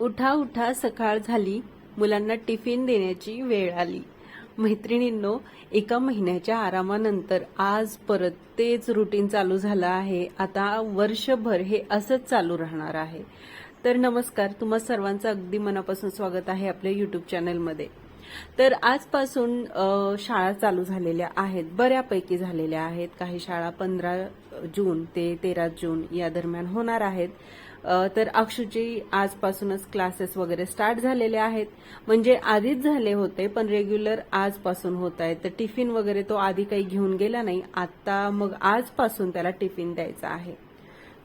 उठा उठा सकाळ झाली. मुलांना टिफिन देण्याची वेळ आली. मैत्रिणींनो एका महिन्याच्या आरामानंतर आज परत तेच रुटीन चालू झालं आहे. आता वर्षभर हे असंच चालू राहणार आहे. तर नमस्कार तुम्हा सर्वांचं अगदी मनापासून स्वागत आहे आपल्या युट्यूब चॅनलमध्ये तर आजपासून शाळा चालू झालेल्या आहेत. बऱ्यापैकी झालेल्या आहेत. काही शाळा पंधरा जून ते तेरा जून या दरम्यान होणार आहेत. तर अक्षूची आजपासूनच क्लासेस वगैरे स्टार्ट झालेले आहेत. म्हणजे आधीच झाले होते पण रेग्युलर आजपासून होत आहे तर टिफिन वगैरे तो आधी काही घेऊन गेला नाही आता मग आजपासून त्याला टिफिन द्यायचा आहे.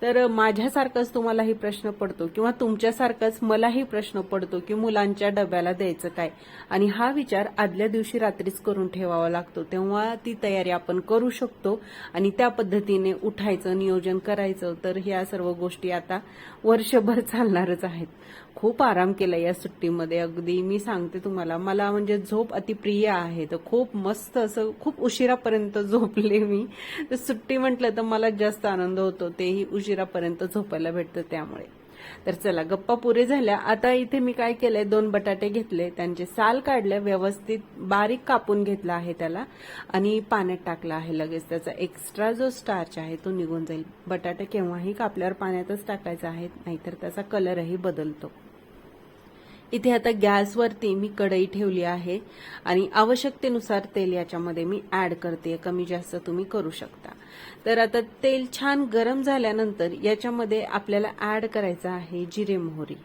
तर माझ्यासारखाच तुम्हालाही प्रश्न पडतो किंवा तुमच्यासारखाच मलाही प्रश्न पडतो की मुलांच्या डब्याला द्यायचं काय? आणि हा विचार आदल्या दिवशी रात्रीच करून ठेवावा लागतो. तेव्हा ती तयारी आपण करू शकतो आणि त्या पद्धतीने उठायचं नियोजन करायचं. तर ह्या सर्व गोष्टी आता वर्षभर चालणारच आहेत. खूप आराम केला या सुट्टीमध्ये. अगदी मी सांगते तुम्हाला मला म्हणजे झोप अतिप्रिय आहे. तर खूप मस्त असं खूप उशिरापर्यंत झोपले मी. तर सुट्टी म्हटलं तर मला जास्त आनंद होतो. तेही उशिरापर्यंत झोपायला भेटतं त्यामुळे. तर चला गप्पा पुरे झाल्या. आता इथे मी काय केलंय? दोन बटाटे घेतले. त्यांचे साल काढले व्यवस्थित बारीक कापून घेतला आहे त्याला आणि पाण्यात टाकला आहे लगेच. त्याचा एक्स्ट्रा जो स्टार्च आहे तो निघून जाईल. बटाटे केव्हाही कापल्यावर पाण्यातच टाकायचा आहे नाहीतर त्याचा कलरही बदलतो. इथे आता गॅसवरती मी कढई ठेवली आहे आणि आवश्यकतेनुसार तेल याच्यामध्ये मी ऍड करते कमी जास्त तुम्ही करू शकता. तर आता तेल छान गरम झाल्यानंतर याच्यामध्ये आपल्याला ऍड करायचं आहे जिरे मोहरी.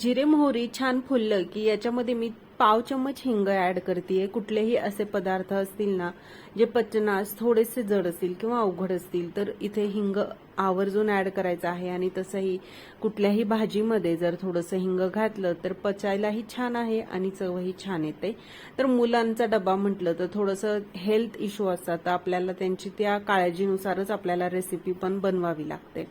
जिरे मोहरी छान फुललं की याच्यामध्ये मी पाव चम्मच हिंग ऍड करते कुठलेही असे पदार्थ असतील ना जे पचनास थोडेसे जड असतील किंवा अवघड असतील तर इथे हिंग आवर्जून ऍड करायचं आहे. आणि तसंही कुठल्याही भाजीमध्ये जर थोडंसं हिंग घातलं तर पचायलाही छान आहे आणि चवही छान येते. तर मुलांचा डबा म्हटलं तर थोडंसं हेल्थ इश्यू असतात. तर आपल्याला त्यांची त्या काळजीनुसारच आपल्याला रेसिपी पण बनवावी लागते.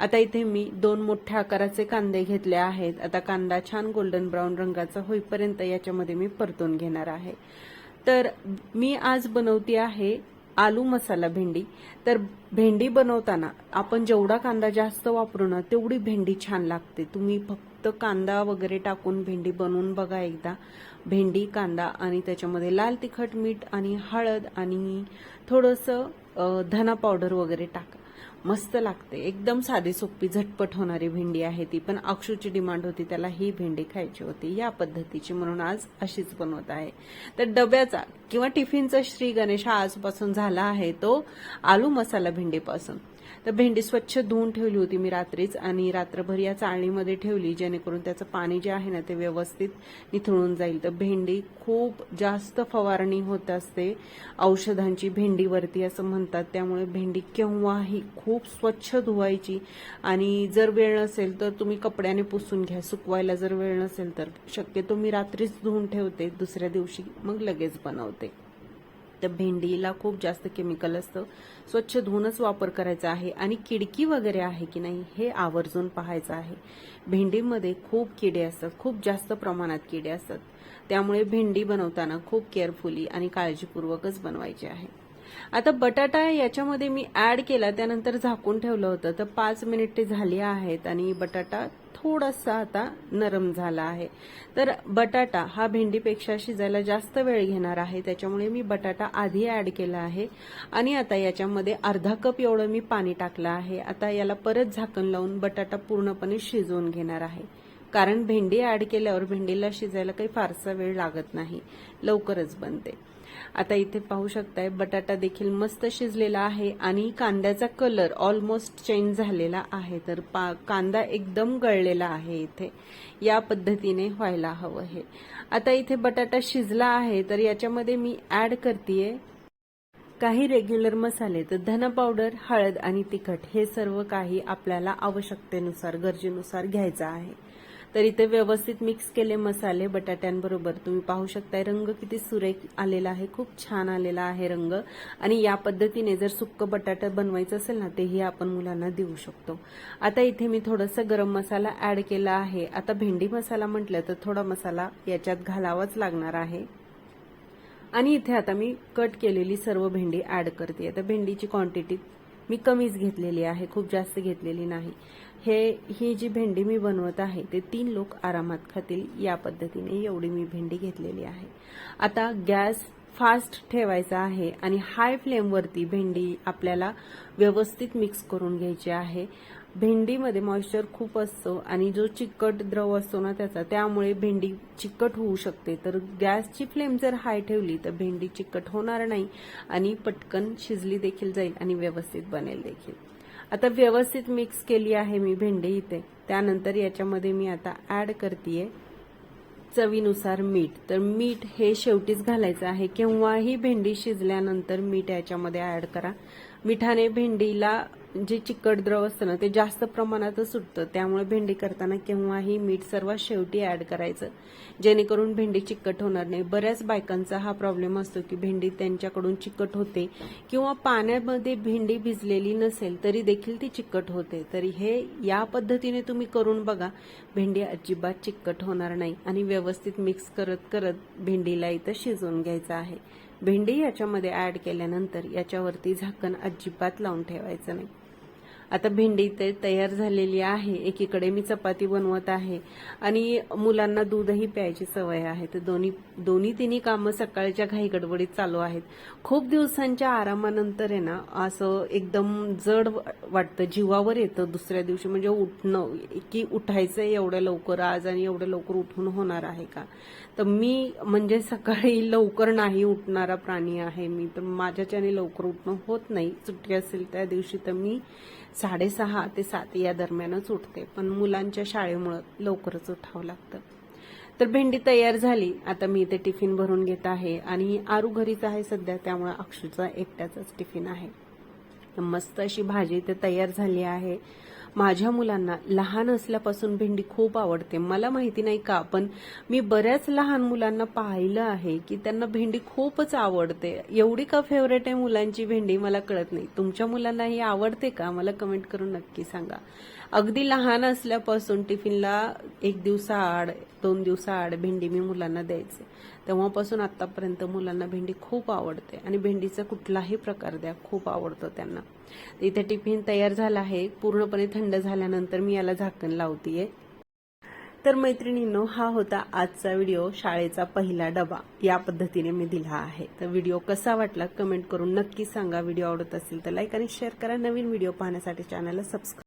आता इथे मी दोन मोठ्या आकाराचे कांदे घेतले आहेत. आता कांदा छान गोल्डन ब्राऊन रंगाचा होईपर्यंत याच्यामध्ये मी परतून घेणार आहे. तर मी आज बनवते आहे आलू मसाला भेंडी. तर भेंडी बनवताना आपण जेवढा कांदा जास्त वापरू ना तेवढी भेंडी छान लागते. तुम्ही फक्त कांदा वगैरे टाकून भेंडी बनवून बघा एकदा. भेंडी कांदा आणि त्याच्यामध्ये लाल तिखट मीठ आणि हळद आणि थोडंसं धना पावडर वगैरे टाका. मस्त लागते. एकदम साधी सोपी झटपट होणारी भेंडी आहे ती. पण अक्षूची डिमांड होती त्याला ही भेंडी खायची होती. या पद्धतीची म्हणून आज अशीच बनवत आहे. तर डब्याचा किंवा टिफिनचा श्री गणेश हा आजपासून झाला आहे तो आलू मसाला भेंडीपासून. तर भेंडी स्वच्छ धुवून ठेवली होती मी रात्रीच आणि रात्रभर या चाळणीमध्ये ठेवली जेणेकरून त्याचं पाणी जे आहे ना ते व्यवस्थित निथळून जाईल. तर भेंडी खूप जास्त फवारणी होत असते औषधांची भेंडीवरती असं म्हणतात. त्यामुळे भेंडी केव्हाही खूप स्वच्छ धुवायची आणि जर वेळ नसेल तर तुम्ही कपड्याने पुसून घ्या. सुकवायला जर वेळ नसेल तर शक्यतो मी रात्रीच धुवून ठेवते दुसऱ्या दिवशी मग लगेच बनवते. तर भेंडीला खूप जास्त केमिकल असतं. स्वच्छ धुवूनच वापर करायचा आहे. आणि किडकी वगैरे आहे की नाही हे आवर्जून पाहायचं आहे. भेंडीमध्ये खूप किडे असतात. खूप जास्त प्रमाणात किडे असतात. त्यामुळे भेंडी बनवताना खूप केअरफुली आणि काळजीपूर्वकच बनवायची आहे. आता बटाटा याच्यामध्ये मी ऍड केला त्यानंतर झाकून ठेवलं होतं. तर पाच मिनिटे झाली आहेत आणि बटाटा थोडासा आता नरम झाला आहे. तर बटाटा हा भेंडीपेक्षा शिजायला जास्त वेळ घेणार आहे. त्याच्यामुळे मी बटाटा आधी ऍड केला आहे. आणि आता याच्यामध्ये अर्धा कप एवढं मी पाणी टाकलं आहे. आता याला परत झाकण लावून बटाटा पूर्णपणे शिजवून घेणार आहे. कारण भेंडी ऍड केल्यावर भेंडीला शिजायला काही फारसा वेळ लागत नाही. लवकरच बनते. आता इथे पाहू शकताय बटाटा देखील मस्त शिजलेला आहे आणि कांद्याचा कलर ऑलमोस्ट चेंज झालेला आहे. तर पा कांदा एकदम गळलेला आहे इथे. या पद्धतीने व्हायला हवं हे. आता इथे बटाटा शिजला आहे तर याच्यामध्ये मी ऍड करतेय काही रेग्युलर मसाले. तर धना पावडर हळद आणि तिखट हे सर्व काही आपल्याला आवश्यकतेनुसार गरजेनुसार घ्यायचं आहे. तर इथे व्यवस्थित मिक्स केले मसाले बटाट्यांबरोबर. तुम्ही पाहू शकताय रंग किती सुरेख आलेला आहे. खूप छान आलेला आहे रंग. आणि या पद्धतीने जर सुक्क बटाटा बनवायचं असेल ना तेही आपण मुलांना देऊ शकतो. आता इथे मी थोडंसं गरम मसाला ऍड केला आहे. आता भेंडी मसाला म्हटलं तर थोडा मसाला याच्यात घालावाच लागणार आहे. आणि इथे आता मी कट केलेली सर्व भेंडी ऍड करते. आता भेंडीची क्वांटिटी मी कमीच घेतलेली आहे खूप जास्त घेतलेली नाही. हे ही जी भेंडी मी बनवत आहे ते तीन लोक आरामात खातील या पद्धतीने एवढी मी भेंडी घेतलेली आहे. आता गॅस फास्ट ठेवायचा आहे आणि हाय फ्लेमवरती भेंडी आपल्याला व्यवस्थित मिक्स करून घ्यायची आहे. भेंडीमध्ये मॉइश्चर खूप असतो आणि जो चिकट द्रव असतो ना त्याचा त्यामुळे भेंडी चिकट होऊ शकते. तर गॅसची फ्लेम जर हाय ठेवली तर भेंडी चिकट होणार नाही आणि पटकन शिजली देखील जाईल आणि व्यवस्थित बनेल देखील. आता व्यवस्थित मिक्स केली आहे मी भेंडी इथे. त्यानंतर याच्यामध्ये मी आता ऍड करतेय चवीनुसार मीठ. तर मीठ हे शेवटीच घालायचं आहे. केव्हाही भेंडी शिजल्यानंतर मीठ याच्यामध्ये ऍड करा. मिठाने भेंडीला जे चिकट द्रव असतं ना ते जास्त प्रमाणातच सुटतं. त्यामुळे भेंडी करताना केव्हाही मीठ सर्वात शेवटी ऍड करायचं. जेणेकरून भेंडी चिकट होणार नाही. बऱ्याच बायकांचा हा प्रॉब्लेम असतो की भेंडी त्यांच्याकडून चिकट होते किंवा पाण्यामध्ये भेंडी भिजलेली नसेल तरी देखील ती चिकट होते. तरी हे या पद्धतीने तुम्ही करून बघा. भेंडी अजिबात चिकट होणार नाही. आणि व्यवस्थित मिक्स करत करत भेंडीला इथं शिजवून घ्यायचं आहे. भेंडी याच्यामध्ये ॲड केल्यानंतर याच्यावरती झाकण अजिबात लावून ठेवायचं नाही. आता भेंडी ते तयार झालेली आहे. एकीकडे मी चपाती बनवत आहे आणि मुलांना दूधही प्यायची सवय आहे. तर दोन्ही दोन्ही तिन्ही कामं सकाळच्या घाई गडबडीत चालू आहेत. खूप दिवसांच्या आरामानंतर आहे ना असं एकदम जड वाटतं. जीवावर येतं दुसऱ्या दिवशी. म्हणजे उठणं की उठायचं एवढ्या लवकर आज आणि एवढ्या लवकर उठून होणार आहे का? तर मी म्हणजे सकाळी लवकर नाही उठणारा प्राणी आहे मी. तर माझ्याच्याने लवकर उठणं होत नाही. सुट्टी असेल त्या दिवशी तर मी साडेसहा ते सात या दरम्यानच उठते पण मुलांच्या शाळेमुळं लवकरच उठावं लागतं. तर भेंडी तयार झाली आता मी इथे टिफिन भरून घेत आहे आणि आरू घरीच आहे सध्या त्यामुळे अक्षूचा एकट्याचाच टिफिन आहे. मस्त अशी भाजी इथे तयार झाली आहे. माझ्या मुलांना लहान असल्यापासून भेंडी खूप आवडते. मला माहिती नाही का पण मी बऱ्याच लहान मुलांना पाहिलं आहे की त्यांना भेंडी खूपच आवडते. एवढी का फेवरेट आहे मुलांची भेंडी? मला कळत नाही. तुमच्या मुलांना ही आवडते का? मला कमेंट करून नक्की सांगा. अगदी लहान असल्यापासून टिफिनला एक दिवसाआड दोन दिवसाआड भेंडी मी मुलांना द्यायचे. तेव्हापासून आतापर्यंत मुलांना भेंडी खूप आवडते आणि भेंडीचा कुठलाही प्रकार द्या खूप आवडतो त्यांना. इथे टिफिन तयार झाला आहे पूर्णपणे थंड झाल्यानंतर मी याला झाकण लावतीये. तर मैत्रिणींनो हा होता आजचा व्हिडिओ शाळेचा पहिला डबा. या पद्धतीने मी दिला आहे. तर व्हिडिओ कसा वाटला कमेंट करून नक्की सांगा. व्हिडिओ आवडत असेल तर लाईक आणि शेअर करा. नवीन व्हिडिओ पाहण्यासाठी चॅनलला सबस्क्राईब